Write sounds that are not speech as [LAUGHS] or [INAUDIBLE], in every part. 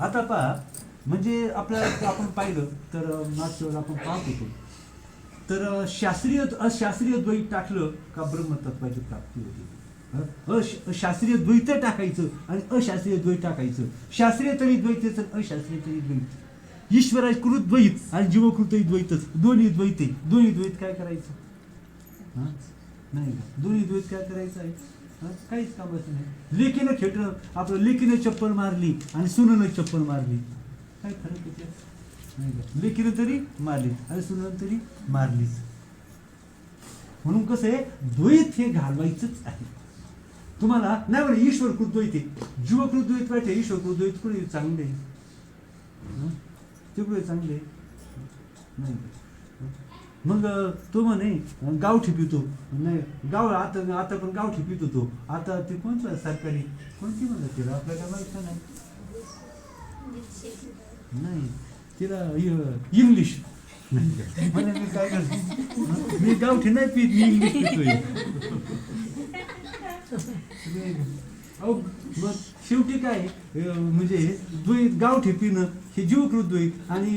आता पहा म्हणजे आपल्याला आपण पाहिलं तर मागच्या वेळेला आपण पाहत होतो. तर शास्त्रीय अशास्त्रीय द्वैत टाकलं का ब्रह्मतत्वाची प्राप्ती होती? अशास्त्रीय अश- शास्त्रीय द्वैत टाकायचं आणि अशास्त्रीय द्वैत टाकायचं. शास्त्रीय तरी द्वैतच आणि अशास्त्रीय तरी द्वैत. ईश्वराकृत द्वैत आणि जीवकृतही द्वैतच. दोन्ही द्वैते दोन्ही द्वैत काय करायचं? हां? नाही का? दोन्ही द्वैत काय करायचं आहे? काहीच कामाचं नाही. लेकीनं खेटर आपलं लेकीनं चप्पल मारली आणि सुननं चप्पल मारली. काय फरक नाही लेकीनं तरी मारली आणि सुननं तरी मारलीच. म्हणून कसं आहे द्वैत हे घालवायचंच आहे. तुम्हाला नाही म्हणे ईश्वर कृद्वैत आहे. जीवकृत द्वैत वाईट ईश्वर कृद्वैत कुठे चांगले आहे. ते कुठे चांगले आहे? नाही मग तो म्हणे गावठी पितो नाही गाव आता आता पण गावठी पितो तो आता ते कोणतं सरकारी? कोणती म्हणतात तिला आपल्याला माहीत नाही? नाही. तिला इंग्लिश. म्हणे मी काय करतो? मी गावठी नाही पित मी इंग्लिश पितोय. [LAUGHS] अहो मग शेवटी काय अं, म्हणजे द्वैत गावठी पिणं हे जीवकृत द्वैत आणि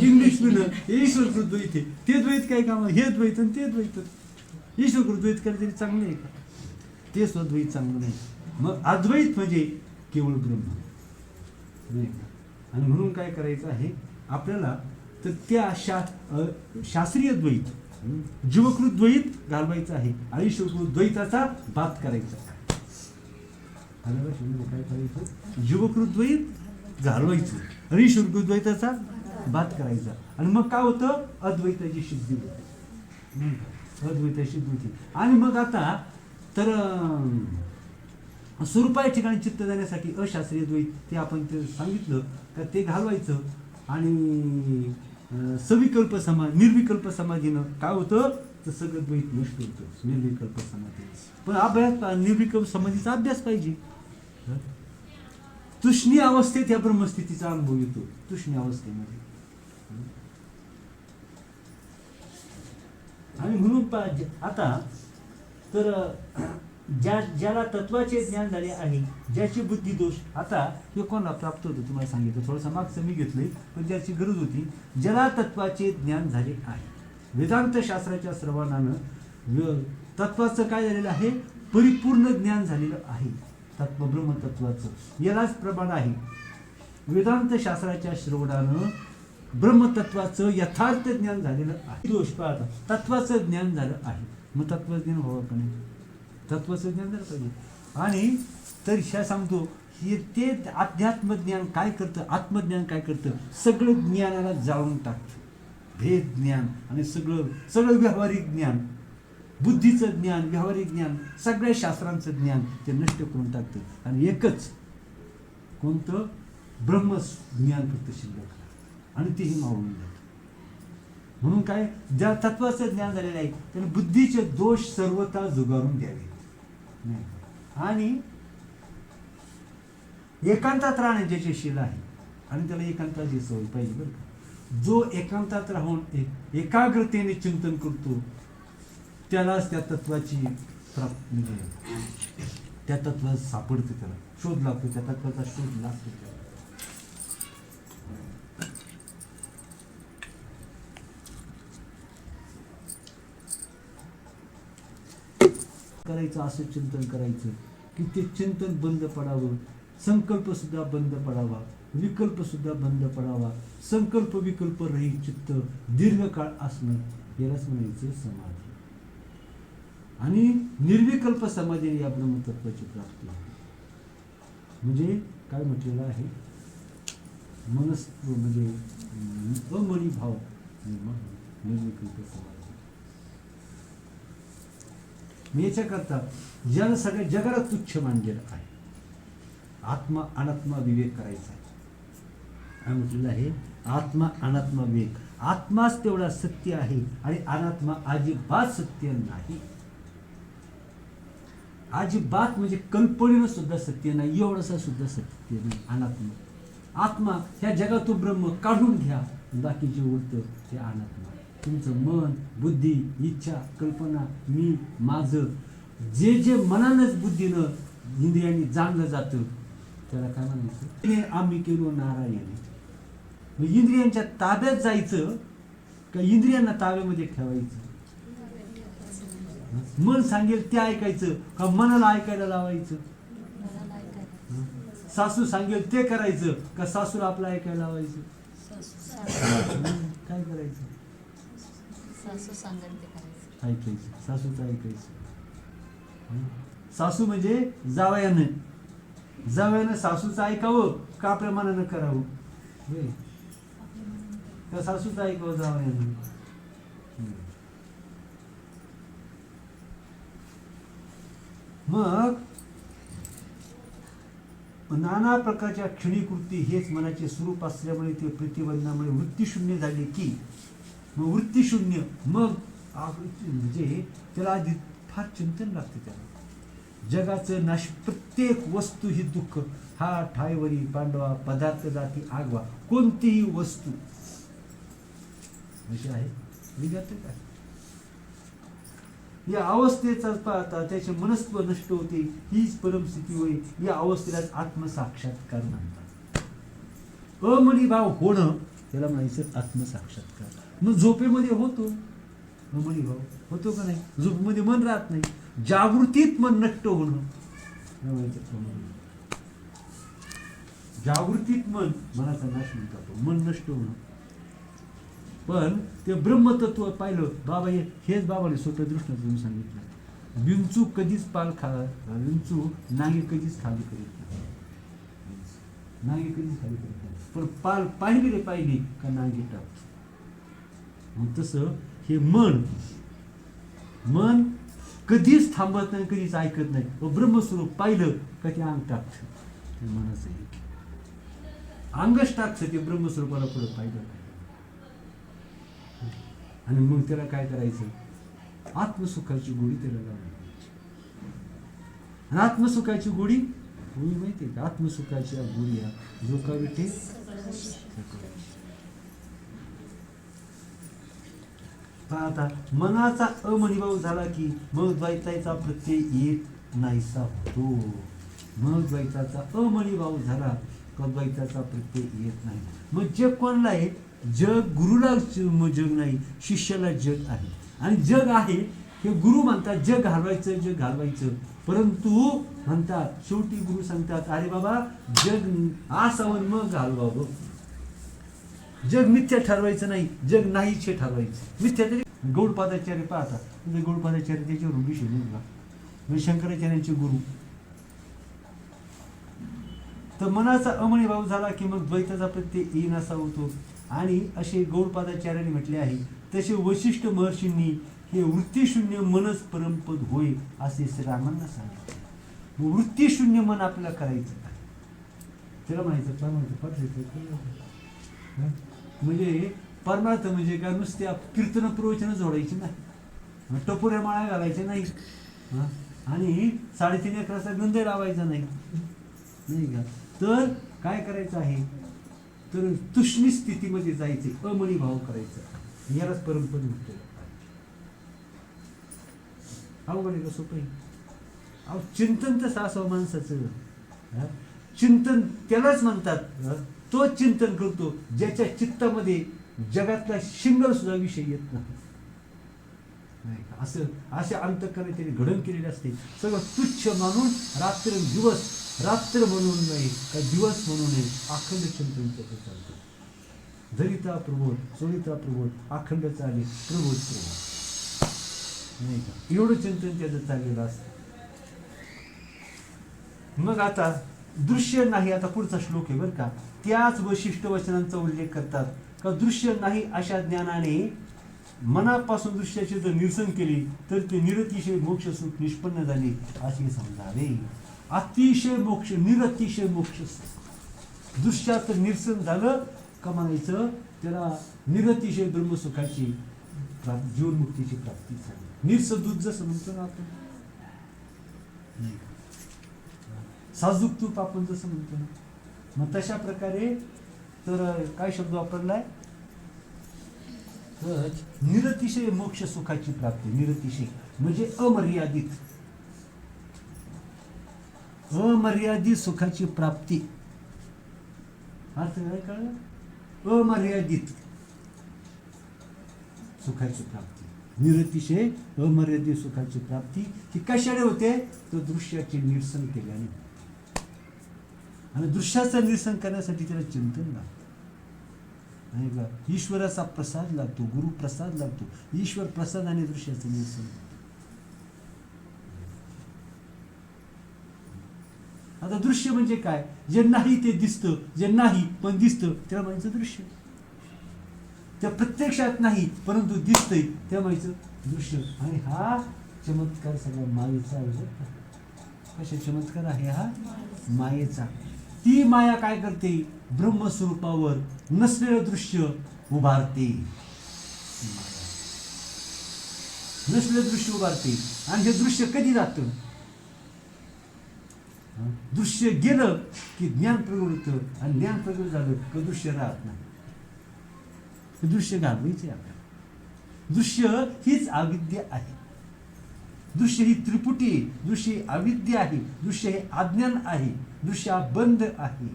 इंग्लिश पिणं हे ईश्वरकृत द्वैत आहे. ते द्वैत काय काम? हे द्वैत आणि ते द्वैत. ईश्वरकृत द्वैत काहीतरी चांगलं आहे का? ते स्वद्वैत चांगलं नाही. मग अद्वैत म्हणजे केवळ ब्रह्म. नाही का? आणि म्हणून काय करायचं आहे? आपल्याला तर त्या शा अ, शास्त्रीय द्वैत जीवकृत द्वैत घालवायचं आहे. आणि द्वैताचा बात करायचा आहे द्वैत घालवायचं. आणि ईश्वरकृत बात करायचा. आणि मग काय होतं? अद्वैताची सिद्धी होती. अद्वैताची होती. आणि मग आता तर अं, स्वरूपा या ठिकाणी चित्त जाण्यासाठी अशास्त्रीय द्वैत ते आपण ते सांगितलं का ते घालवायचं. आणि सविकल्प समाज निर्विकल्प समाधीनं काय होतं? तर सगळं द्वैत नष्ट होतं. निर्विकल्प समाधी पण अभ्यास निर्विकल्प समाधीचा अभ्यास पाहिजे. तुष्णी अवस्थेत या ब्रह्मस्थितीचा अनुभव येतो. तुष्णी अवस्थेमध्ये. आणि म्हणून आता तर ज्या ज्याला तत्वाचे ज्ञान झाले आहे ज्याची बुद्धी दोष आता हे कोणाला प्राप्त होतं तुम्हाला सांगितलं. थोडंसं मागचं मी घेतलंय पण ज्याची गरज होती ज्याला तत्वाचे ज्ञान झाले आहे. वेदांत शास्त्राच्या श्रवणानं तत्वाचं काय झालेलं आहे? परिपूर्ण ज्ञान झालेलं आहे. तत्व ब्रह्मतत्वाचं. यालाच प्रमाण आहे. वेदांत शास्त्राच्या श्रवणानं ब्रह्मतत्वाचं यथार्थ ज्ञान झालेलं आहे. दोष पाहता तत्वाचं ज्ञान झालं आहे. मग तत्वज्ञान व्हावं का नाही? तत्वाचं ज्ञान झालं पाहिजे. आणि तर ह्या सांगतो हे ते अध्यात्मज्ञान काय करतं? आत्मज्ञान काय करतं? सगळं ज्ञानाला जाळून टाकतं. भेद ज्ञान आणि सगळं सगळं व्यावहारिक ज्ञान. बुद्धीचं ज्ञान व्यावहारिक ज्ञान सगळ्या शास्त्रांचं ज्ञान ते नष्ट करून टाकतं. आणि एकच कोणतं? ब्रह्म ज्ञान फक्त शिल्लक राहतं. आणि तेही मावळून जातं. म्हणून काय? ज्या तत्वाचं ज्ञान झालेलं आहे त्याने बुद्धीचे दोष सर्वता जुगारून द्यावे. आणि एकांतात राहणे ज्याचे शील आहे. आणि त्याला एकांताची सवय पाहिजे बरं का. जो एकांतात राहून एक एकाग्रतेने चिंतन करतो त्यालाच त्या तत्वाची प्राप्त म्हणजे त्या तत्व सापडते त्याला. शोध लागतो त्या तत्वाचा शोध लागतो त्याला. करायचं असं चिंतन करायचं की ते चिंतन बंद पडावं संकल्प सुद्धा बंद पडावा विकल्प सुद्धा बंद पडावा संकल्प विकल्प रहित चित्त दीर्घकाळ असणं यालाच म्हणायचं समाधी. आणि निर्विकल्प समाधी या ब्रह्मतत्वाची प्राप्ती म्हणजे काय म्हटलेलं आहे? मनस म्हणजे अं, अमनी भाव निर्माण निर्विकल्प समाधी. मी याच्याकरता ज्यानं सगळ्या जगाला तुच्छ मानलेलं आहे. आत्मा अनात्मा विवेक करायचा आहे. काय म्हटलेलं आहे? आत्मा अनात्मा विवेक. आत्माच तेवढा सत्य आहे आणि अनात्मा अजिबात सत्य नाही. अजिबात म्हणजे कल्पनेनं सुद्धा सत्य नाही एवढंसं सुद्धा सत्य नाही अनात्मा. आत्मा ह्या जगातून ब्रह्म काढून घ्या बाकीचे उरतं ते अनात्मा. तुमचं मन बुद्धी इच्छा कल्पना मी माझं जे जे मनानंच बुद्धीनं इंद्रियांनी जाणलं जातं त्याला काय म्हणायचं? हे आम्ही केलो नारायण. इंद्रियांच्या ताब्यात जायचं का इंद्रियांना ताब्यामध्ये ठेवायचं? मन सांगेल ते ऐकायचं का मनाला ऐकायला लावायचं? सासू सांगेल ते करायचं का सासूला आपलं ऐकायला लावायचं सासू? काय करायचं ऐकायचं सासूचं ऐकायचं? सासू म्हणजे जावयानं जावयानं सासूचं ऐकावं का आपल्या मनानं करावं. का सासूचं ऐकावं जावयानं हं. मग नाना प्रकारच्या क्षणीकृती हेच मनाचे स्वरूप असल्यामुळे ते प्रतिबंधामुळे वृत्तीशून्य झाले की मग वृत्तीशून्य मग म्हणजे त्याला आधी फार चिंतन लागते त्याला. जगाचं नाश प्रत्येक वस्तू ही दुःख. हा ठायवरी पांडवा पदार्थ जाती आगवा कोणतीही वस्तू. अशी आहे? विद्यार्थी काय? या अवस्थेचाच पाहता त्याचे मनस्त्व नष्ट होते हीच परमस्थिती होय. या अवस्थेलाच आत्मसाक्षात्कार म्हणतात. अमणीभाव होणं त्याला म्हणायचं आत्मसाक्षात्कार मग झोपेमध्ये होतो. अमणीभाव होतो का नाही? झोपेमध्ये मन राहत नाही. जागृतीत मन नष्ट होणं. जागृतीत मन मनाचा नाश म्हणतात मन नष्ट होणं. पण ते ब्रह्मतत्व पाहिलं बाबा हे हेच बाबाने सोप्या दृष्टीने सांगितलं. विंचू कधीच पाल खा विंचू नागे कधीच खाली करीत नाही. नागे कधीच खाली करीत नाही. पण पाल पाहिली रे पाहिली का नागे टाकतो मग तसं हे मन मन कधीच थांबत नाही कधीच ऐकत नाही. व ब्रह्मस्वरूप पाहिलं का ते अंग टाकतं ते मनाचं एक. अंगच टाकतं ते ब्रह्मस्वरूपाला पुढे पाहिलं काय आणि मग त्याला काय करायचं? आत्मसुखाची गोडी त्याला लावायची आणि आत्मसुखाची गोडी गोडी माहिती का? आत्मसुखाची या गोडी का विठे आता मनाचा अमणिभाव झाला की मग द्वैताचा प्रत्यय येत नाहीसा होतो. मग द्वैताचा अमणिभाव झाला का द्वैताचा प्रत्यय येत नाही? मग जे कोणला आहे जग गुरुला जग नाही शिष्याला जग आहे. आणि जग आहे हे गुरु म्हणतात जग घालवायचं जग घालवायचं. परंतु म्हणतात शेवटी गुरु सांगतात अरे बाबा जग आसावन मग घालवावं. जग मिथ्या ठरवायचं नाही जग नाहीचे ठरवायचं. मिथ्या तरी गौडपादाचार्य पाहता म्हणजे गौडपादाचार्य त्याच्यावर रुबी शोधून म्हणजे शंकराचार्यांचे गुरु. तर मनाचा अमणी भाव झाला की मग द्वैताचा प्रत्यय येईन असा होतो. आणि असे गौडपादाचार्यांनी म्हटले आहे तसे वशिष्ठ महर्षींनी हे वृत्तीशून्य मनच परमपद होय असे श्रीरामांना सांगितले. वृत्तीशून्य मन आपल्याला करायचं काय? त्याला म्हणायचं काय म्हणतो म्हणजे परमार्थ म्हणजे काय? नुसते कीर्तन प्रवचन जोडायची नाही. टपोऱ्या माळा घालायच्या नाही. आणि साडेतीन एकराचा गंध लावायचा नाही. नाही का? तर काय करायचं आहे? तर तुष्णी स्थितीमध्ये जायचे अमणी भाव करायचा. यालाच परमपद म्हणतो अवघड आहे सोपं आहे. अहो चिंतन तसं असावं माणसाचं. चिंतन त्यालाच म्हणतात. तो चिंतन करतो ज्याच्या चित्तामध्ये जगातला शिंगल सुद्धा विषय येत नाही. नाही का? असं अशा अंतकरणे त्याने घडण केलेले असते. सगळं तुच्छ मानून रात्र दिवस रात्र म्हणून नाही का दिवस म्हणून नाही अखंड चिंतन त्याचं चालतं. धरिता प्रबोध चोरिता प्रबोध अखंड चाले प्रबोध प्रबोध. नाही का? एवढं चिंतन त्याचं चाललेलं असतं. मग आता दृश्य नाही आता पुढचा श्लोक आहे बरं का. त्याच वैशिष्ट्य वचनांचा उल्लेख करतात. का दृश्य नाही अशा ज्ञानाने मनापासून दृश्याचे जर निरसन केले तर ते निरतिशय मोक्ष सुख निष्पन्न झाले असे समजावे. अतिशय मोक्ष निरतिशय मोक्ष. सुख. दृश्याचं निरसन झालं का म्हणायचं? त्याला निरतिशय ब्रह्मसुखाची जीवनमुक्तीची प्राप्ती झाली. निरसदूत जसं म्हणतो ना आपण. साजूक तूप आपण जसं म्हणतो ना. मग तशा प्रकारे तर काय शब्द वापरलाय? तर निरतिशय मोक्ष सुखाची प्राप्ती निरतिशय. म्हणजे अमर्यादित. अमर्यादित सुखाची प्राप्ती. अर्थ काय कळलं? अमर्यादित सुखाची प्राप्ती. निरतिशय अमर्यादित सुखाची प्राप्ती. ही कशाने होते? तर दृश्याचे निरसन केल्याने आणि दृश्याचं निरसन करण्यासाठी त्याला चिंतन लागतं. नाही का ईश्वराचा प्रसाद लागतो गुरु प्रसाद लागतो. ईश्वर प्रसाद आणि दृश्याचं निरसन आता दृश्य म्हणजे काय? जे नाही ते दिसतं जे नाही पण दिसतं त्याला म्हणायचं दृश्य. त्या प्रत्यक्षात नाही परंतु दिसतंय त्या म्हणायचं दृश्य. आणि हा चमत्कार सगळ्या मायेचा आहे कशा चमत्कार आहे हा? मायेचा. ती माया काय करते? ब्रह्मस्वरूपावर नसलेलं दृश्य उभारते. नसलेलं दृश्य उभारते. आणि हे दृश्य कधी जातं? दृश्य गेलं की ज्ञान प्रगट होतं आणि ज्ञान प्रगट झालं की दृश्य राहत नाही. दृश्य घालवायचे आपल्याला. दृश्य हीच अविद्या आहे. दृश्य ही त्रिपुटी दृश्य ही अविद्या आहे. दृश्य हे अज्ञान आहे. दृश्य हा बंद आहे.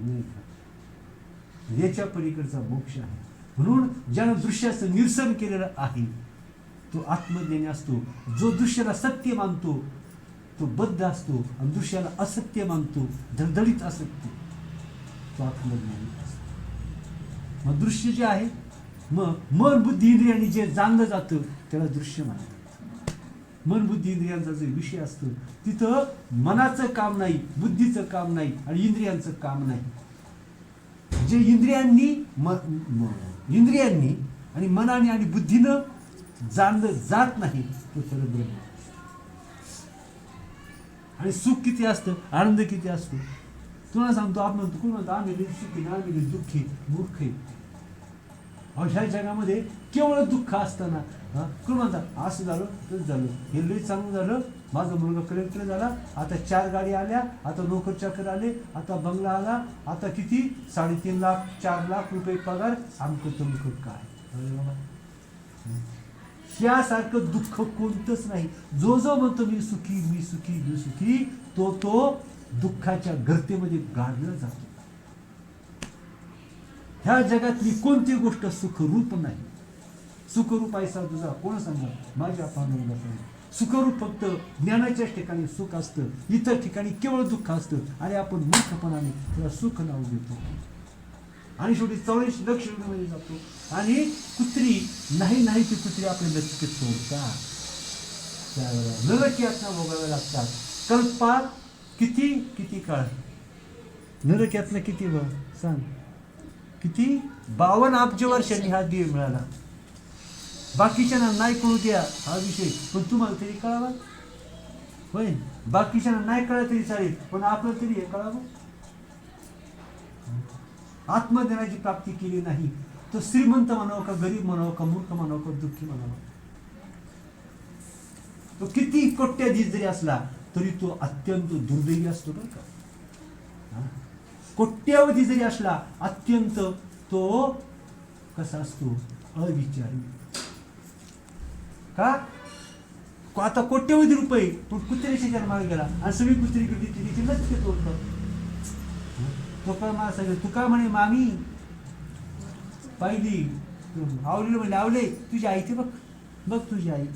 नाही का? याच्या पलीकडचा मोक्ष आहे. म्हणून ज्यानं दृश्याचं निरसन केलेलं आहे तो आत्मज्ञानी असतो. जो दृश्याला सत्य मानतो तो बद्ध असतो आणि दृश्याला असत्य मानतो धडधडीत असत्य. तो आत्मज्ञानी असतो. मग दृश्य जे आहे मग मन बुद्धी इंद्रियांनी जे जाणलं जातं त्याला दृश्य म्हणतात. मन बुद्धी इंद्रियांचा जो विषय असतो तिथं मनाचं काम नाही बुद्धीचं काम नाही आणि इंद्रियांचं काम नाही. जे इंद्रियांनी म इंद्रियांनी आणि मनाने आणि बुद्धीनं जाणलं जात नाही तो परब्रह्म आणि सुख किती असतं? आनंद किती असतो? तुला सांगतो आपण म्हणतो कोण म्हणतो आम्ही सुखी ना आम्ही लई दुःखी मूर्ख आहे. ह्या जगामध्ये केवळ दुःख असताना हा? कोण म्हणतात असं झालं तसं झालं. हे लई चांगलं झालं. माझा मुलगा कलेक्टर झाला. आता चार गाडी आल्या आता नोकर चाकर आले आता बंगला आला आता किती? साडेतीन लाख चार लाख रुपये पगार. आमकं तुमकं काय अरे यासारखं दुःख कोणतंच नाही. जो जो म्हणतो मी सुखी मी सुखी मी सुखी तो तो दुःखाच्या गर्तेमध्ये गाडला जातो. ह्या जगातली कोणती गोष्ट सुखरूप नाही? सुखरूप आहे सा तुझा. कोण सांगा माझ्या पाहण्याला सुखरूप फक्त ज्ञानाच्याच ठिकाणी सुख असतं. इतर ठिकाणी केवळ दुःख असतं. आणि आपण मूर्खपणाने त्याला सुख नाव देतो. आणि शेवटी चौऱ्याऐंशी लक्षमध्ये जातो. आणि कुत्री नाही नाही ती कुत्री आपले लटके सोडतात. त्यावेळेला नरक भोगाव्या लागतात. कल्पात किती किती काळ? नरक्यातनं किती बघ सांग. किती? बावन्न अब्ज वर्षांनी हा देव मिळाला. बाकीच्यांना नाही कळू द्या हा विषय. पण तुम्हाला तरी कळावा? होय. बाकीच्यांना नाही कळा तरी चालेल. पण आपलं तरी हे कळावं? आत्मज्ञानाची प्राप्ती केली नाही तो श्रीमंत म्हणावं का गरीब म्हणावं का मूर्ख म्हणावं का दुःखी म्हणावं? तो किती कोट्याधीश जरी असला तरी तो अत्यंत दुर्दैवी असतो बरं का. कोट्यावधी जरी असला अत्यंत तो कसा असतो? अविचारी. का? आता कोट्यवधी रुपये पण कुत्र्याच्या जन्माला गेला आणि सगळी कुत्री किती तिथे नसते होतं तो काय मला म्हणे मामी पाहिली. आवडली म्हणले आवले. तुझी आई ते बघ. बघ तुझी आई.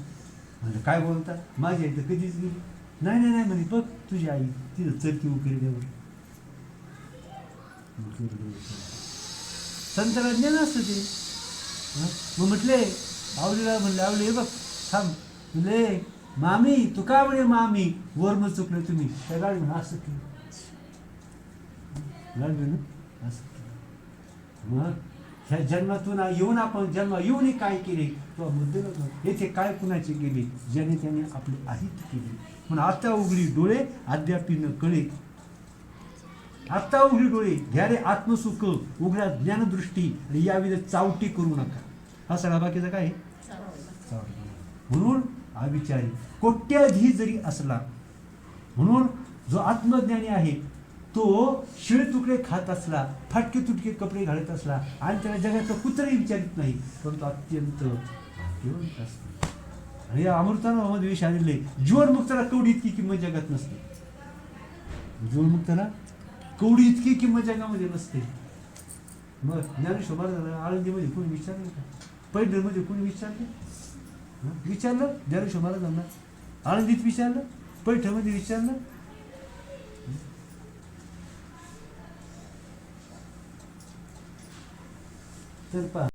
म्हणजे काय बोलता? माझी आई तर कधीच गेली. नाही नाही नाही म्हणे बघ तुझी आई. तिथं चरती उकरड्यावर संताला ज्ञान असतं ते. मग म्हटले आवलीला म्हणले आवले हे बघ थांब. म्हणले मामी तू म्हणे मामी वर्ण चुकले तुम्ही. त्या गाडी म्हणून असं केलं. लागलं ना असं. मग ह्या जन्मातून येऊन आपण जन्म येऊन काय केले? तो मुद्दे येथे काय कुणाचे केली? ज्याने त्याने आपले आहित केले. म्हणून आता उघडी डोळे अद्यापी न कळे. आता उघडी डोळे. घ्या रे आत्मसुख उघड्या ज्ञानदृष्टी आणि याविध चावटी करू नका. हा सगळा बाकीचा काय म्हणून हा म्हणून अविचारी कोट्याधी जरी असला म्हणून जो आत्मज्ञानी आहे तो शिळे तुकडे खात असला फाटके तुटके कपडे घालत असला आणि त्याला जगाचं कुत्रही विचारित नाही परंतु अत्यंत भाग्यवंत असतो. आणि या अमृतानुभवामध्ये विष आलेले जीवनमुक्ताला कवडी इतकी किंमत जगात नसते. जीवनमुक्ताला कवडी इतकी किंमत जगामध्ये नसते. मग ज्ञानेश्वर महाराजांना आळंदीमध्ये कोणी विचारलं का? पैठणमध्ये कोणी विचारलं? विचारलं? ज्ञानेश्वर महाराजांना आळंदीत विचारलं? पैठणमध्ये विचारलं? तर पहा